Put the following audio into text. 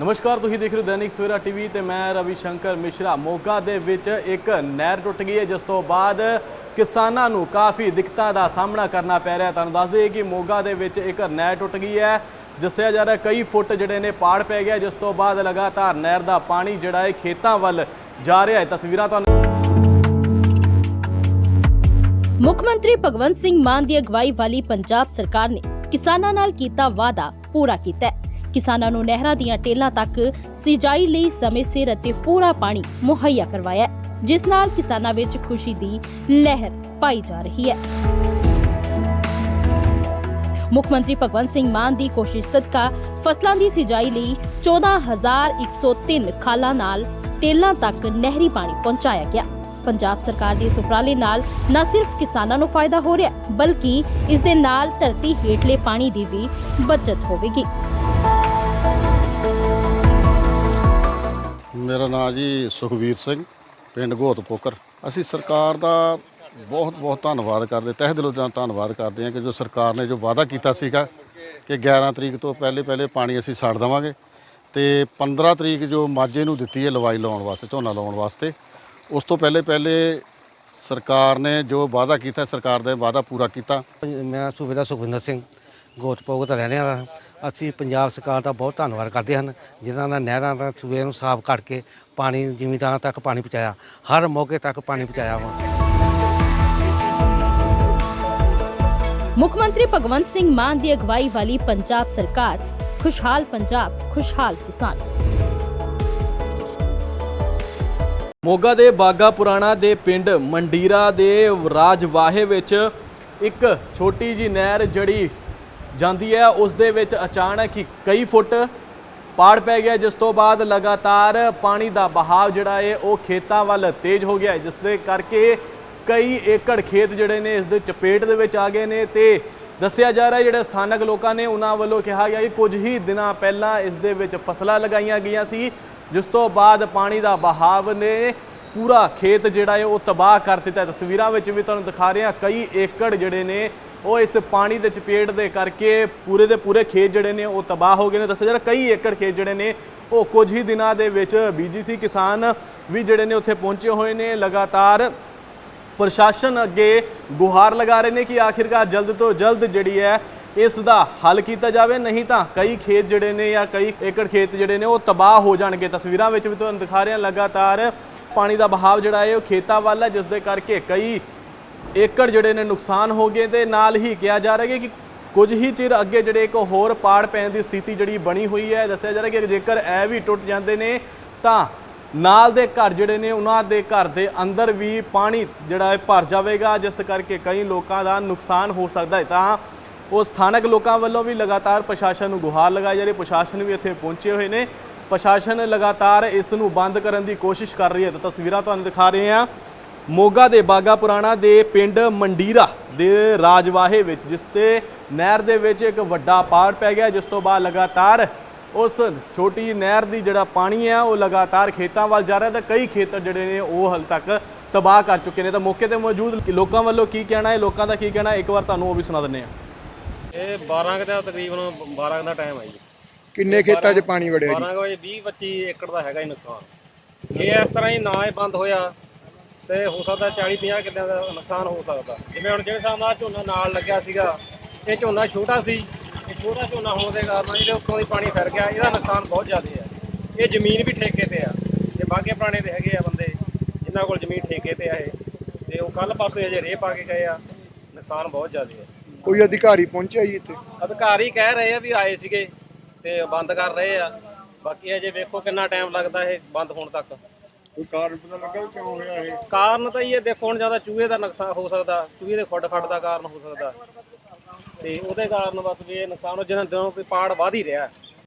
ਨਮਸਕਾਰ, ਤੁਸੀਂ ਦੇਖ ਰਹੇ ਹੋ ਦੈਨਿਕ ਸਵੇਰਾ ਟੀਵੀ ਤੇ ਮੈਂ ਰਵੀ ਸ਼ੰਕਰ ਮਿਸ਼ਰਾ। ਮੋਗਾ ਦੇ ਵਿੱਚ ਇੱਕ ਨਹਿਰ ਟੁੱਟ ਗਈ ਹੈ, ਜਿਸ ਤੋਂ ਬਾਅਦ ਕਿਸਾਨਾਂ ਨੂੰ ਕਾਫੀ ਦਿੱਕਤਾਂ ਦਾ ਸਾਹਮਣਾ ਕਰਨਾ ਪੈ ਰਿਹਾ ਤੁਹਾਨੂੰ ਦੱਸ ਦਈਏ ਕਿ ਮੋਗਾ ਦੇ ਵਿੱਚ ਇੱਕ ਨਹਿਰ ਟੁੱਟ ਗਈ ਹੈ, ਜਿਸ ਜਾ ਰਿਹਾ ਕਈ ਫੁੱਟ ਜਿਹੜੇ ਨੇ ਪਾੜ ਪੈ ਗਿਆ, ਜਿਸ ਤੋਂ ਬਾਅਦ ਲਗਾਤਾਰ ਨਹਿਰ ਦਾ ਪਾਣੀ ਜਿਹੜਾ ਹੈ ਖੇਤਾਂ ਵੱਲ ਜਾ ਰਿਹਾ ਹੈ। ਤਸਵੀਰਾਂ ਤੁਹਾਨੂੰ ਮੁੱਖ ਮੰਤਰੀ ਭਗਵੰਤ ਸਿੰਘ ਮਾਨ ਦੀ ਅਗਵਾਈ ਵਾਲੀ ਪੰਜਾਬ ਸਰਕਾਰ ਨੇ ਕਿਸਾਨਾਂ ਨਾਲ ਕੀਤਾ ਵਾਅਦਾ ਪੂਰਾ ਕੀਤਾ ਹੈ। ਕਿਸਾਨਾਂ ਨੂੰ ਨਹਿਰਾਂ ਦੀਆਂ ਟੇਲਾਂ ਤੱਕ ਸਿੰਜਾਈ ਲਈ ਸਮੇਂ ਸਿਰ ਅਤੇ ਪੂਰਾ ਪਾਣੀ ਮੁਹੱਈਆ ਕਰਵਾਇਆ ਜਿਸ ਨਾਲ ਕਿਸਾਨਾਂ ਵਿੱਚ ਖੁਸ਼ੀ ਦੀ ਲਹਿਰ ਪਾਈ ਜਾ ਰਹੀ ਹੈ। ਮੁੱਖ ਮੰਤਰੀ ਭਗਵੰਤ ਸਿੰਘ ਮਾਨ ਦੀ ਕੋਸ਼ਿਸ਼ ਸਦਕਾ ਫਸਲਾਂ ਦੀ ਸਿੰਜਾਈ ਲਈ 14103 ਖਾਲਾਂ ਨਾਲ ਟੇਲਾਂ ਤੱਕ ਨਹਿਰੀ ਪਾਣੀ ਪਹੁੰਚਾਇਆ ਗਿਆ। ਪੰਜਾਬ ਸਰਕਾਰ ਦੇ ਇਸ ਉਪਰਾਲੇ ਨਾਲ ਨਾ ਸਿਰਫ ਕਿਸਾਨਾਂ ਨੂੰ ਫਾਇਦਾ ਹੋ ਰਿਹਾ, ਬਲਕਿ ਇਸ ਦੇ ਨਾਲ ਧਰਤੀ ਹੇਠਲੇ ਪਾਣੀ ਦੀ ਵੀ ਬਚਤ ਹੋਵੇਗੀ। ਮੇਰਾ ਨਾਮ ਜੀ ਸੁਖਵੀਰ ਸਿੰਘ, ਪਿੰਡ ਗੋਤਪੋਕਰ ਅਸੀਂ ਸਰਕਾਰ ਦਾ ਬਹੁਤ ਬਹੁਤ ਧੰਨਵਾਦ ਕਰਦੇ, ਤਹਿ ਦਿਲੋਂ ਦਾ ਧੰਨਵਾਦ ਕਰਦੇ ਹਾਂ ਕਿ ਜੋ ਸਰਕਾਰ ਨੇ ਜੋ ਵਾਅਦਾ ਕੀਤਾ ਸੀਗਾ ਕਿ 11 ਤਰੀਕ ਤੋਂ ਪਹਿਲੇ ਪਹਿਲੇ ਪਾਣੀ ਅਸੀਂ ਛੱਡ ਦੇਵਾਂਗੇ ਤੇ 15 ਤਰੀਕ ਜੋ ਮਾਝੇ ਨੂੰ ਦਿੱਤੀ ਹੈ ਲਵਾਈ ਲਾਉਣ ਵਾਸਤੇ, ਝੋਨਾ ਲਾਉਣ ਵਾਸਤੇ, ਉਸ ਤੋਂ ਪਹਿਲੇ ਪਹਿਲੇ ਸਰਕਾਰ ਨੇ ਜੋ ਵਾਅਦਾ ਕੀਤਾ, ਸਰਕਾਰ ਦਾ ਵਾਅਦਾ ਪੂਰਾ ਕੀਤਾ। ਮੈਂ ਸੂਬੇਦਾਰ ਸੁਖਵਿੰਦਰ ਸਿੰਘ ਗੋਤਪੋਗ ਦਾ ਰਹਿਣ ਵਾਲਾ ਹਾਂ। ਅਸੀਂ ਪੰਜਾਬ ਸਰਕਾਰ ਦਾ ਬਹੁਤ ਧੰਨਵਾਦ ਕਰਦੇ ਹਨ ਜਿਨ੍ਹਾਂ ਨੇ ਨਹਿਰਾਂ ਦਾ ਸੂਬੇ ਨੂੰ ਸਾਫ਼ ਕਰਕੇ ਪਾਣੀ ਜ਼ਿਮੀਂਦਾਰਾਂ ਤੱਕ ਪਾਣੀ ਪਹੁੰਚਾਇਆ। ਹਰ ਮੌਕੇ ਤੱਕ ਪਾਣੀ ਪਹੁੰਚਾਇਆ ਵਾ। ਮੁੱਖ ਮੰਤਰੀ ਭਗਵੰਤ ਸਿੰਘ ਮਾਨ ਦੀ ਅਗਵਾਈ ਵਾਲੀ ਪੰਜਾਬ ਸਰਕਾਰ ਖੁਸ਼ਹਾਲ ਪੰਜਾਬ ਖੁਸ਼ਹਾਲ ਕਿਸਾਨ। ਮੋਗਾ ਦੇ ਬਾਗਾ ਪੁਰਾਣਾ ਦੇ ਪਿੰਡ ਮੰਡੀਰਾ ਦੇ ਰਾਜਵਾਹੇ ਵਿੱਚ ਇੱਕ ਛੋਟੀ ਜੀ ਨਹਿਰ ਜੜੀ ਜਾਂਦੀ ਹੈ। ਉਸ ਦੇ ਵਿੱਚ ਅਚਾਨਕ ਹੀ ਕਈ ਫੁੱਟ ਪਾੜ ਪੈ ਗਿਆ, ਜਿਸ ਤੋਂ ਬਾਅਦ ਲਗਾਤਾਰ ਪਾਣੀ ਦਾ ਬਹਾਵ ਜਿਹੜਾ ਹੈ, ਉਹ ਖੇਤਾਂ ਵੱਲ ਤੇਜ਼ ਹੋ ਗਿਆ ਜਿਸ ਦੇ ਕਰਕੇ ਕਈ ਏਕੜ ਖੇਤ ਜਿਹੜੇ ਨੇ, ਇਸ ਦੇ ਚਪੇਟ ਦੇ ਵਿੱਚ ਆ ਗਏ ਨੇ ਤੇ ਦੱਸਿਆ ਜਾ ਰਿਹਾ ਜਿਹੜੇ ਸਥਾਨਕ ਲੋਕਾਂ ਨੇ ਉਹਨਾਂ ਵੱਲੋਂ ਕਿਹਾ ਗਿਆ ਕਿ ਕੁਝ ਹੀ ਦਿਨਾਂ ਪਹਿਲਾਂ ਇਸ ਦੇ ਵਿੱਚ ਫਸਲਾਂ ਲਗਾਈਆਂ ਗਈਆਂ ਸੀ, ਜਿਸ ਤੋਂ ਬਾਅਦ ਪਾਣੀ ਦਾ ਬਹਾਵ ਨੇ ਪੂਰਾ ਖੇਤ ਜਿਹੜਾ ਹੈ, ਉਹ ਤਬਾਹ ਕਰ ਦਿੱਤਾ ਤਸਵੀਰਾਂ ਵਿੱਚ ਵੀ ਤੁਹਾਨੂੰ ਦਿਖਾ ਰਹੇ ਹਾਂ ਕਈ ਏਕੜ ਜਿਹੜੇ ਨੇ ਉਹ ਇਸ ਪਾਣੀ ਦੇ ਚਪੇਟ ਦੇ ਕਰਕੇ ਪੂਰੇ ਦੇ ਪੂਰੇ ਖੇਤ ਜਿਹੜੇ ਨੇ ਉਹ ਤਬਾਹ ਹੋ ਗਏ ਨੇ। ਦੱਸਿਆ ਜਾ ਰਿਹਾ ਕਈ ਏਕੜ ਖੇਤ ਜਿਹੜੇ ਨੇ ਉਹ ਕੁਝ ਹੀ ਦਿਨਾਂ ਦੇ ਵਿੱਚ ਬੀਜੀਸੀ ਕਿਸਾਨ ਵੀ ਜਿਹੜੇ ਨੇ ਉੱਥੇ ਪਹੁੰਚੇ ਹੋਏ ਨੇ। ਲਗਾਤਾਰ ਪ੍ਰਸ਼ਾਸਨ ਅੱਗੇ ਗੁਹਾਰ ਲਗਾ ਰਹੇ ਨੇ ਕਿ ਆਖਿਰਕਾਰ ਜਲਦ ਤੋਂ ਜਲਦ ਜਿਹੜੀ ਹੈ ਇਸ ਦਾ ਹੱਲ ਕੀਤਾ ਜਾਵੇ। ਨਹੀਂ ਤਾਂ ਕਈ ਖੇਤ ਜਿਹੜੇ ਨੇ ਜਾਂ ਕਈ ਏਕੜ ਖੇਤ ਜਿਹੜੇ ਨੇ ਉਹ ਤਬਾਹ ਹੋ ਜਾਣਗੇ। ਤਸਵੀਰਾਂ ਵਿੱਚ ਵੀ ਤੁਹਾਨੂੰ ਦਿਖਾ ਰਹੇ ਹਾਂ ਲਗਾਤਾਰ ਪਾਣੀ ਦਾ ਬਹਾਵ ਜਿਹੜਾ ਹੈ ਉਹ ਖੇਤਾਂ ਵੱਲ ਹੈ, ਜਿਸ ਦੇ ਕਰਕੇ ਕਈ ਏਕੜ ਜਿਹੜੇ ਨੇ ਨੁਕਸਾਨ ਹੋ ਗਏ ਤੇ ਨਾਲ ਹੀ ਕਿਹਾ ਜਾ ਰਿਹਾ ਕਿ ਕੁਝ ਹੀ ਚਿਰ ਅੱਗੇ ਜਿਹੜੇ ਇੱਕ ਹੋਰ ਪਾੜ ਪੈਣ ਦੀ ਸਥਿਤੀ ਜਿਹੜੀ ਬਣੀ ਹੋਈ ਹੈ, ਦੱਸਿਆ ਜਾ ਰਿਹਾ ਕਿ ਜੇਕਰ ਇਹ ਵੀ ਟੁੱਟ ਜਾਂਦੇ ਨੇ, ਤਾਂ ਨਾਲ ਦੇ ਘਰ ਜਿਹੜੇ ਨੇ, ਉਹਨਾਂ ਦੇ ਘਰ ਦੇ ਅੰਦਰ ਵੀ ਪਾਣੀ ਜਿਹੜਾ ਹੈ ਭਰ ਜਾਵੇਗਾ, ਜਿਸ ਕਰਕੇ ਕਈ ਲੋਕਾਂ ਦਾ ਨੁਕਸਾਨ ਹੋ ਸਕਦਾ ਹੈ। ਤਾਂ ਉਹ ਸਥਾਨਕ ਲੋਕਾਂ ਵੱਲੋਂ ਵੀ ਲਗਾਤਾਰ ਪ੍ਰਸ਼ਾਸਨ ਨੂੰ ਗੁਹਾਰ ਲਗਾਈ ਜਾ ਰਹੀ ਹੈ। ਪ੍ਰਸ਼ਾਸਨ ਵੀ ਇੱਥੇ ਪਹੁੰਚੇ ਹੋਏ ਨੇ। ਪ੍ਰਸ਼ਾਸਨ ਲਗਾਤਾਰ ਇਸ ਨੂੰ ਬੰਦ ਕਰਨ ਦੀ ਕੋਸ਼ਿਸ਼ ਕਰ ਰਹੀ ਹੈ। ਤਾਂ ਤਸਵੀਰਾਂ ਤੁਹਾਨੂੰ ਦਿਖਾ ਰਹੇ ਹਾਂ। ਮੋਗਾ ਦੇ ਬਾਗਾ ਪੁਰਾਣਾ ਦੇ ਪਿੰਡ ਮੰਡੀਰਾ ਦੇ ਰਾਜਵਾਹੇ ਵਿੱਚ ਜਿਸ ਤੇ ਨਹਿਰ ਦੇ ਵਿੱਚ ਇੱਕ ਵੱਡਾ ਪਾੜ ਪੈ ਗਿਆ ਜਿਸ ਤੋਂ ਬਾਅਦ ਲਗਾਤਾਰ ਉਸ ਛੋਟੀ ਜਿਹੀ ਨਹਿਰ ਦੀ ਜਿਹੜਾ ਪਾਣੀ ਹੈ ਉਹ ਲਗਾਤਾਰ ਖੇਤਾਂ ਵੱਲ ਜਾ ਰਿਹਾ ਤੇ ਕਈ ਖੇਤਰ ਜਿਹੜੇ ਨੇ ਉਹ ਹਾਲ ਤੱਕ ਤਬਾਹ ਕਰ ਚੁੱਕੇ ਨੇ। ਤਾਂ ਮੌਕੇ ਤੇ ਮੌਜੂਦ ਲੋਕਾਂ ਵੱਲੋਂ ਕੀ ਕਹਿਣਾ ਹੈ? ਲੋਕਾਂ ਦਾ ਕੀ ਕਹਿਣਾ ਹੈ? ਇੱਕ ਵਾਰ ਤੁਹਾਨੂੰ ਉਹ ਵੀ ਸੁਣਾ ਦਿੰਦੇ ਹਾਂ। ਇਹ 12 ਕੁ ਦਾ ਤਕਰੀਬਨ 12 ਕੁ ਦਾ ਟਾਈਮ ਹੈ ਜੀ। ਕਿੰਨੇ ਖੇਤਾਂ 'ਚ ਪਾਣੀ ਵੜਿਆ ਜੀ? 12 ਕੁ ਵਜੇ 20 25 ਏਕੜ ਦਾ ਹੈਗਾ ਹੀ ਨੁਕਸਾਨ। ਜੇ ਇਸ ਤਰ੍ਹਾਂ ਹੀ ਨਾ ਇਹ ਬੰਦ ਹੋਇਆ। ਤੇ ਹੋ ਸਕਦਾ 40 50 ਕਿੱਲਿਆਂ ਦਾ ਨੁਕਸਾਨ ਹੋ ਸਕਦਾ। ਜਿਵੇਂ ਹੁਣ ਜਿਹੜੇ ਹਿਸਾਬ ਨਾਲ ਝੋਨਾ ਨਾਲ ਲੱਗਿਆ ਸੀਗਾ ਇਹ ਝੋਨਾ ਛੋਟਾ ਸੀ ਇਹ ਛੋਟਾ ਝੋਨਾ ਹੋਣ ਦੇ ਕਾਰਨ ਇਹਦੇ ਉੱਤੋਂ ਦੀ ਪਾਣੀ ਫਿਰ ਗਿਆ ਇਹਦਾ ਨੁਕਸਾਨ ਬਹੁਤ ਜ਼ਿਆਦਾ ਹੈ। ਇਹ ਜ਼ਮੀਨ ਵੀ ਠੇਕੇ ਤੇ ਆ ਤੇ ਬਾਗੇ ਪੁਰਾਣੇ ਦੇ ਹੈਗੇ ਆ ਬੰਦੇ ਜਿਨ੍ਹਾਂ ਕੋਲ ਜ਼ਮੀਨ ਠੇਕੇ ਤੇ ਆ ਇਹ ਤੇ ਉਹ ਕੱਲ ਪਾਸੇ ਅਜੇ ਰੇਹ ਪਾ ਕੇ ਗਏ ਆ ਨੁਕਸਾਨ ਬਹੁਤ ਜ਼ਿਆਦਾ ਹੈ। ਕੋਈ ਅਧਿਕਾਰੀ ਪਹੁੰਚਿਆ ਜੀ ਇੱਥੇ? ਅਧਿਕਾਰੀ ਕਹਿ ਰਹੇ ਆ ਵੀ ਆਏ ਸੀਗੇ ਤੇ ਬੰਦ ਕਰ ਰਹੇ ਆ ਬਾਕੀ ਅਜੇ ਵੇਖੋ ਕਿੰਨਾ ਟਾਈਮ ਲੱਗਦਾ ਇਹ ਬੰਦ ਹੋਣ ਤੱਕ। ਕੋਈ ਕਾਰਨ ਪਤਾ ਲੱਗਾ ਵੀ ਕਿਉਂ ਹੋਇਆ ਇਹ? ਕਾਰਨ ਤਾਂ ਇਹ ਦੇਖੋ, ਹੁਣ ਜ਼ਿਆਦਾ ਚੂਹੇ ਦਾ ਨੁਕਸਾਨ ਹੋ ਸਕਦਾ, ਚੂਹੇ ਦੇ ਖੁੱਡ ਖੱਡ ਦਾ ਕਾਰਨ ਹੋ ਸਕਦਾ। ਤੇ ਉਹਦੇ ਕਾਰਨ ਬਸ ਵੀ ਇਹ ਨੁਕਸਾਨ ਹੋ, ਜਿਹਨਾਂ ਦਿਨੋਂ ਵੀ ਪਾੜ ਵਧ ਹੀ ਰਿਹਾ।